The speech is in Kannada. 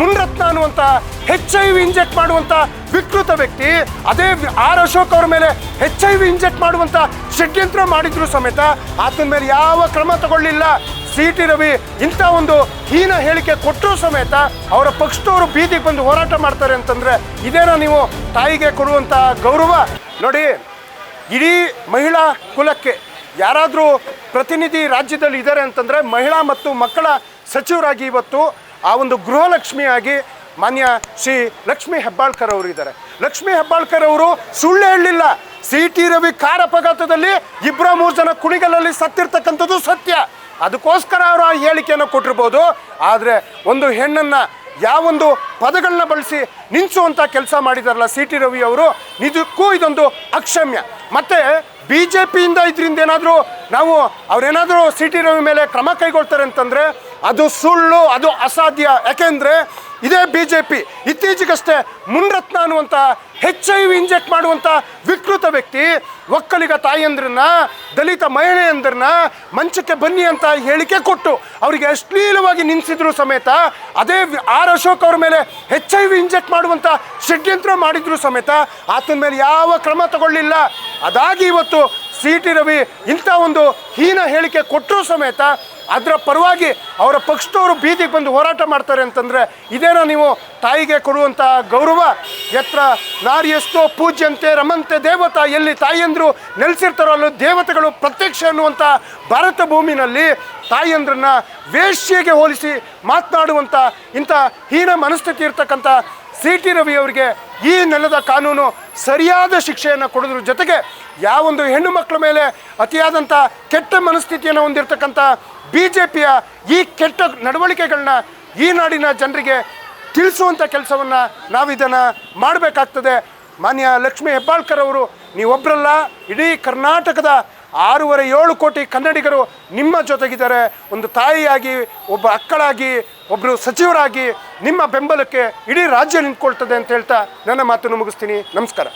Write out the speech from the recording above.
ಮುನ್ರತ್ನ ಅನ್ನುವಂಥ ಹೆಚ್ ಐ ವಿ ಇಂಜೆಕ್ಟ್ ಮಾಡುವಂಥ ವಿಕೃತ ವ್ಯಕ್ತಿ, ಅದೇ ಆರ್ ಅಶೋಕ್ ಅವ್ರ ಮೇಲೆ ಹೆಚ್ ಐ ವಿ ಇಂಜೆಕ್ಟ್ ಮಾಡುವಂಥ ಷಡ್ಯಂತ್ರ ಮಾಡಿದ್ರು ಸಮೇತ ಆತನ ಮೇಲೆ ಯಾವ ಕ್ರಮ ತಗೊಳ್ಳಿಲ್ಲ. ಸಿ ಟಿ ರವಿ ಇಂಥ ಒಂದು ಹೀನ ಹೇಳಿಕೆ ಕೊಟ್ಟರು ಸಮೇತ ಅವರ ಪಕ್ಷದವರು ಬೀದಿಗೆ ಬಂದು ಹೋರಾಟ ಮಾಡ್ತಾರೆ ಅಂತಂದ್ರೆ ಇದೇನೋ ನೀವು ತಾಯಿಗೆ ಕೊಡುವಂಥ ಗೌರವ? ನೋಡಿ, ಇಡೀ ಮಹಿಳಾ ಕುಲಕ್ಕೆ ಯಾರಾದರೂ ಪ್ರತಿನಿಧಿ ರಾಜ್ಯದಲ್ಲಿ ಇದ್ದಾರೆ ಅಂತಂದರೆ ಮಹಿಳಾ ಮತ್ತು ಮಕ್ಕಳ ಸಚಿವರಾಗಿ ಇವತ್ತು ಆ ಒಂದು ಗೃಹಲಕ್ಷ್ಮಿಯಾಗಿ ಮಾನ್ಯ ಶ್ರೀ ಲಕ್ಷ್ಮೀ ಹೆಬ್ಬಾಳ್ಕರ್ ಅವರು ಇದ್ದಾರೆ. ಲಕ್ಷ್ಮೀ ಹೆಬ್ಬಾಳ್ಕರ್ ಅವರು ಸುಳ್ಳು ಹೇಳಲಿಲ್ಲ. ಸಿ ಟಿ ರವಿ ಕಾರ್ ಅಪಘಾತದಲ್ಲಿ ಇಬ್ಬರ ಮೂರು ಜನ ಕುಣಿಗಲಲ್ಲಿ ಸತ್ತಿರ್ತಕ್ಕಂಥದ್ದು ಸತ್ಯ. ಅದಕ್ಕೋಸ್ಕರ ಅವರು ಆ ಹೇಳಿಕೆಯನ್ನು ಕೊಟ್ಟಿರ್ಬೋದು. ಆದರೆ ಒಂದು ಹೆಣ್ಣನ್ನು ಯಾವೊಂದು ಪದಗಳನ್ನ ಬಳಸಿ ನಿಲ್ಲಿಸುವಂಥ ಕೆಲಸ ಮಾಡಿದಾರಲ್ಲ ಸಿ ಟಿ ರವಿ ಅವರು, ನಿಜಕ್ಕೂ ಇದೊಂದು ಅಕ್ಷಮ್ಯ. ಮತ್ತು ಬಿ ಜೆ ಪಿಯಿಂದ ಇದರಿಂದ ಏನಾದರೂ ನಾವು ಅವರೇನಾದರೂ ಸಿ ಟಿ ರವಿ ಮೇಲೆ ಕ್ರಮ ಕೈಗೊಳ್ತಾರೆ ಅಂತಂದರೆ ಅದು ಸುಳ್ಳು, ಅದು ಅಸಾಧ್ಯ. ಯಾಕೆಂದರೆ ಇದೇ ಬಿ ಜೆ ಪಿ ಇತ್ತೀಚೆಗಷ್ಟೇ ಮುನ್ರತ್ನ ಅನ್ನುವಂಥ ಹೆಚ್ ಐ ವಿ ಇಂಜೆಕ್ಟ್ ಮಾಡುವಂಥ ವಿಕೃತ ವ್ಯಕ್ತಿ, ಒಕ್ಕಲಿಗ ತಾಯಿಯಂದ್ರನ್ನ ದಲಿತ ಮಹಿಳೆಯಂದ್ರನ್ನ ಮಂಚಕ್ಕೆ ಬನ್ನಿ ಅಂತ ಹೇಳಿಕೆ ಕೊಟ್ಟು ಅವರಿಗೆ ಅಶ್ಲೀಲವಾಗಿ ನಿನ್ಸಿದ್ರು ಸಮೇತ, ಅದೇ ಆರ್ ಅಶೋಕ್ ಅವ್ರ ಮೇಲೆ ಹೆಚ್ ಐ ವಿ ಇಂಜೆಕ್ಟ್ ಮಾಡುವಂಥ ಷಡ್ಯಂತ್ರ ಮಾಡಿದ್ರು ಸಮೇತ ಆತನ ಮೇಲೆ ಯಾವ ಕ್ರಮ ತಗೊಳ್ಳಿಲ್ಲ. ಅದಾಗಿ ಇವತ್ತು ಸಿ ಟಿ ರವಿ ಇಂಥ ಒಂದು ಹೀನ ಹೇಳಿಕೆ ಕೊಟ್ಟರು ಸಮೇತ ಅದರ ಪರವಾಗಿ ಅವರ ಪಕ್ಷದವರು ಬೀದಿಗೆ ಬಂದು ಹೋರಾಟ ಮಾಡ್ತಾರೆ ಅಂತಂದರೆ ಇದೇನೋ ನೀವು ತಾಯಿಗೆ ಕೊಡುವಂಥ ಗೌರವ ಎತ್ರ ನಾರಿಯಷ್ಟೋ ಪೂಜ್ಯಂತೆ ರಮಂತೆ ದೇವತಾ, ಎಲ್ಲಿ ತಾಯಿಯಂದರು ನೆಲೆಸಿರ್ತಾರೋ ಅಲ್ಲೂ ದೇವತೆಗಳು ಪ್ರತ್ಯಕ್ಷ ಅನ್ನುವಂಥ ಭಾರತ ಭೂಮಿನಲ್ಲಿ ತಾಯಿಯಂದ್ರನ್ನ ವೇಶ್ಯೆಗೆ ಹೋಲಿಸಿ ಮಾತನಾಡುವಂಥ ಇಂಥ ಹೀನ ಮನಸ್ಥಿತಿ ಇರ್ತಕ್ಕಂಥ ಸಿ ಟಿ ರವಿ ಅವರಿಗೆ ಈ ನೆಲದ ಕಾನೂನು ಸರಿಯಾದ ಶಿಕ್ಷೆಯನ್ನು ಕೊಡೋದ್ರ ಜೊತೆಗೆ ಯಾವೊಂದು ಹೆಣ್ಣು ಮಕ್ಕಳ ಮೇಲೆ ಅತಿಯಾದಂಥ ಕೆಟ್ಟ ಮನಸ್ಥಿತಿಯನ್ನು ಹೊಂದಿರತಕ್ಕಂಥ ಬಿ ಜೆ ಪಿಯ ಈ ಕೆಟ್ಟ ನಡವಳಿಕೆಗಳನ್ನ ಈ ನಾಡಿನ ಜನರಿಗೆ ತಿಳಿಸುವಂಥ ಕೆಲಸವನ್ನು ನಾವು ಇದನ್ನು ಮಾಡಬೇಕಾಗ್ತದೆ. ಮಾನ್ಯ ಲಕ್ಷ್ಮೀ ಹೆಬ್ಬಾಳ್ಕರ್ ಅವರು ನೀವೊಬ್ಬರಲ್ಲ ಇಡೀ ಕರ್ನಾಟಕದ ಆರೂವರೆ ಏಳು ಕೋಟಿ ಕನ್ನಡಿಗರು ನಿಮ್ಮ ಜೊತೆಗಿದ್ದಾರೆ. ಒಂದು ತಾಯಿಯಾಗಿ, ಒಬ್ಬ ಅಕ್ಕಳಾಗಿ ಒಬ್ಬರು ಸಚಿವರಾಗಿ ನಿಮ್ಮ ಬೆಂಬಲಕ್ಕೆ ಇಡೀ ರಾಜ್ಯ ನಿಂತ್ಕೊಳ್ತದೆ ಅಂತ ಹೇಳ್ತಾ ನನ್ನ ಮಾತನ್ನು ಮುಗಿಸ್ತೀನಿ. ನಮಸ್ಕಾರ.